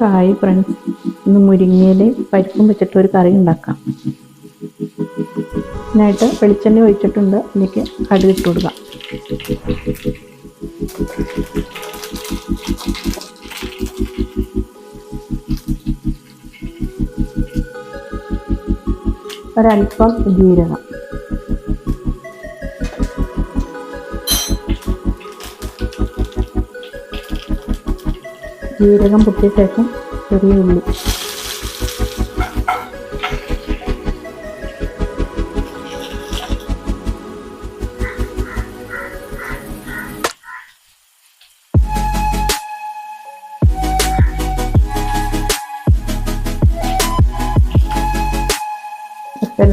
Hi friends ഇന്ന് മുരിങ്ങയിൽ പരിപ്പും വെച്ചിട്ട് ഒരു കറി ഉണ്ടാക്കാം. ഇതിനായിട്ട് വെളിച്ചെണ്ണ ഒഴിച്ചിട്ടുണ്ട്. അതിലേക്ക് കടുക് ഇട്ട് കൊടുക്കാം. ഒരല്പം ജീരകം. ജീരകം പൊട്ടിയ ശേഷം ചെറിയ ഉള്ളി.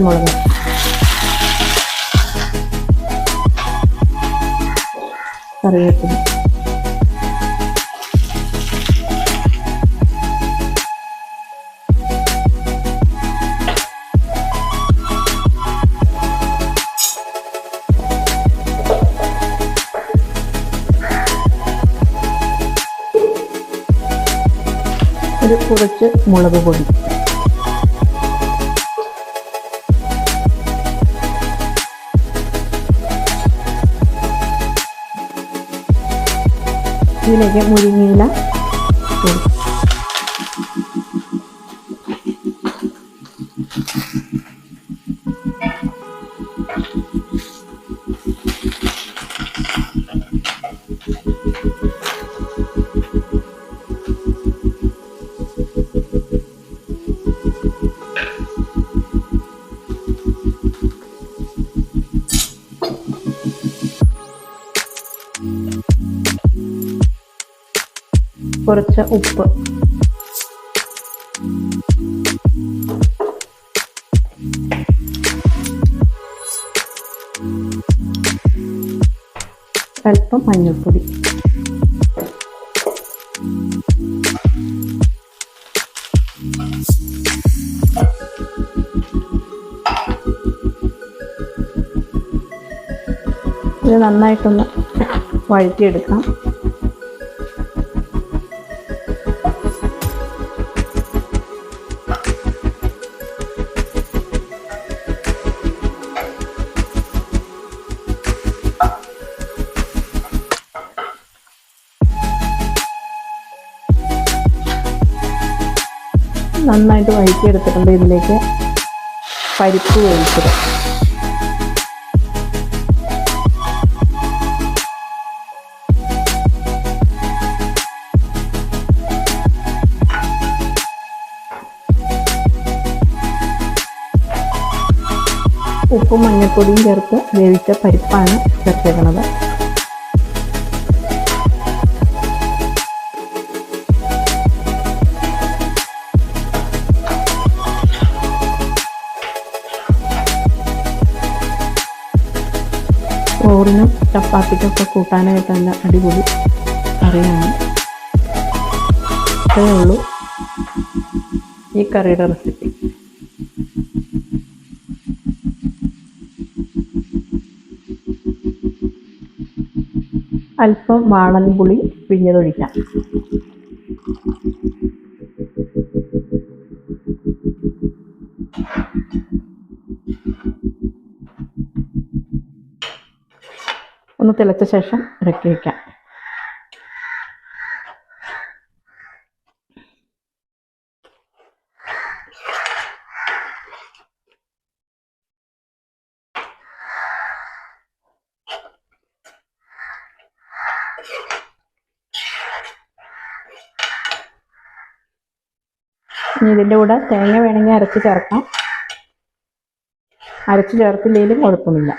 മുളക്. കറിവേപ്പില. ഒരു കുറച്ച് മുളക് പൊടി. ഇതിലേക്ക് മുരിങ്ങയില ഇട്ട് കുറച്ച് ഉപ്പ്. അല്പം മഞ്ഞൾപ്പൊടി. ഇത് നന്നായിട്ടൊന്ന് വഴറ്റിയെടുക്കാം. നന്നായിട്ട് വഴറ്റിയെടുത്തിട്ടുണ്ട്. ഇതിലേക്ക് പരിപ്പ് വേവിച്ചത് ഉപ്പും മഞ്ഞൾപ്പൊടിയും ചേർത്ത് വേവിച്ച പരിപ്പാണ് ചേർത്തേക്കുന്നത് ചപ്പാത്തിക്കൊക്കെ കൂട്ടാനായിട്ട് നല്ല അടിപൊളി കറിയാണ്. അത്രയേ ഉള്ളൂ ഈ കറിയുടെ റെസിപ്പി അല്പം വാളൻപുളി പിഴിഞ്ഞതൊഴിക്കാം. ഒന്ന് തിളച്ച ശേഷം ഇറക്കി വയ്ക്കാം ഇനി ഇതിന്റെ കൂടെ തേങ്ങ വേണമെങ്കിൽ അരച്ച് ചേർക്കാം. അരച്ച് ചേർത്തില്ലെങ്കിലും കുഴപ്പമില്ല.